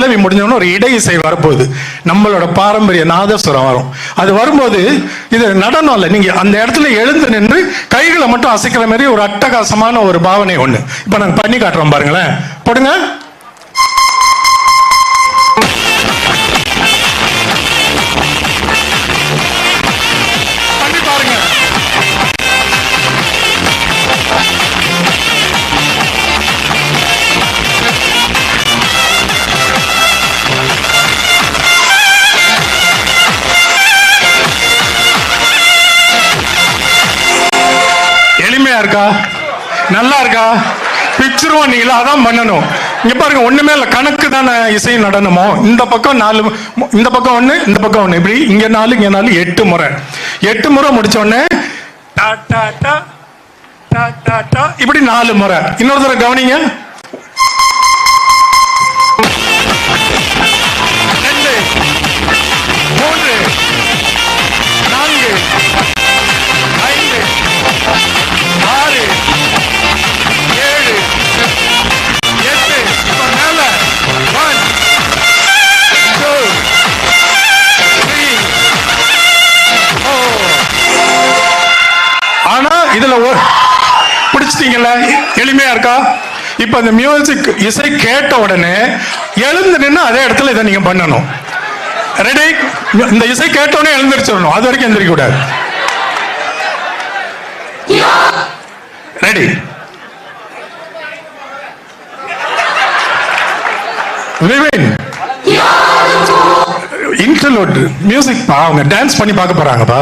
பல்லவி முடிஞ்சவொடனே ஒரு இடை இசை வரப்போகுது. நம்மளோட பாரம்பரிய நாதஸ்வரம் வரும். அது வரும்போது இது நடனம் இல்லை நீங்க அந்த இடத்துல எழுந்து நின்று கைகளை மட்டும் அசைக்கிற மாதிரி ஒரு அட்டகாசமான ஒரு பாவனை ஒண்ணு. இப்ப நாங்க பண்ணி காட்டுறோம் பாருங்களேன். போடுங்க. இருக்கா? நல்லா இருக்கா? பிச்சிருவோம் நீங்களா? அதான் பண்ணணும். இங்க பாருங்க ஒண்ணுமே இல்ல. கணக்கு தானே இசை நடனமோ? இந்த பக்கம் நாலு இந்த பக்கம் ஒண்ணு இந்த பக்கம் ஒண்ணு. இப்படி இங்க நாலு இங்க நாலு எட்டு முறை. எட்டு முறை முடிச்ச உடனே டா, டா, இப்படி நாலு முறை. இன்னொரு தடவை கவனிங்க. இதுல ஒரு பிடிச்சிட்டீங்கல்ல? எளிமையா இருக்கா? இப்ப அந்த மியூசிக் இசை கேட்ட உடனே எழுந்து நின்று அதே இடத்துல இதை நீங்க பண்ணணும். ரெடி இந்த இசை கேட்ட உடனே எழுந்திரிச்சிடணும் அது வரைக்கும் எந்திரிக்க கூடாது. ரெடி விவின் இன்டர்லோட் மியூசிக் அவங்க டான்ஸ் பண்ணி பார்க்க போறாங்கப்பா.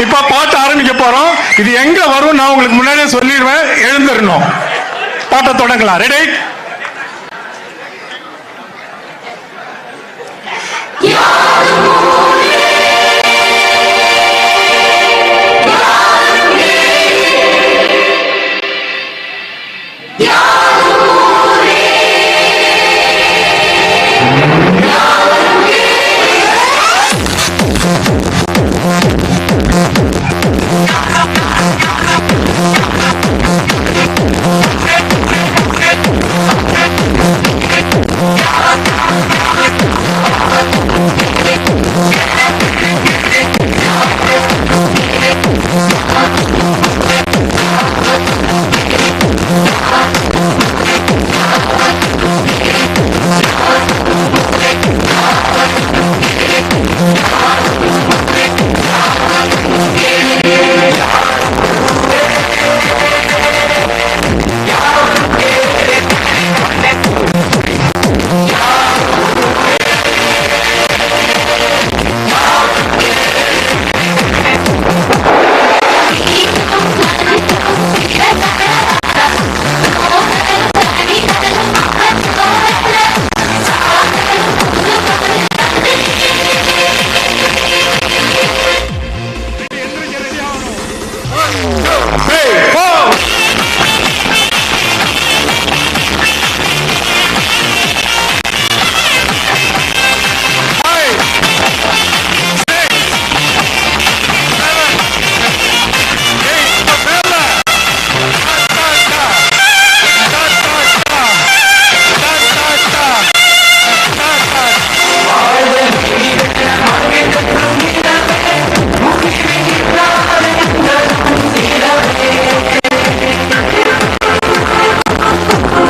இப்ப பாட்டு ஆரம்பிக்க போறோம். இது எங்க வரும் நான் உங்களுக்கு முன்னாடியே சொல்லிடுவேன். எழுந்திரணும். பாட்டை தொடங்கலாம். ரெடி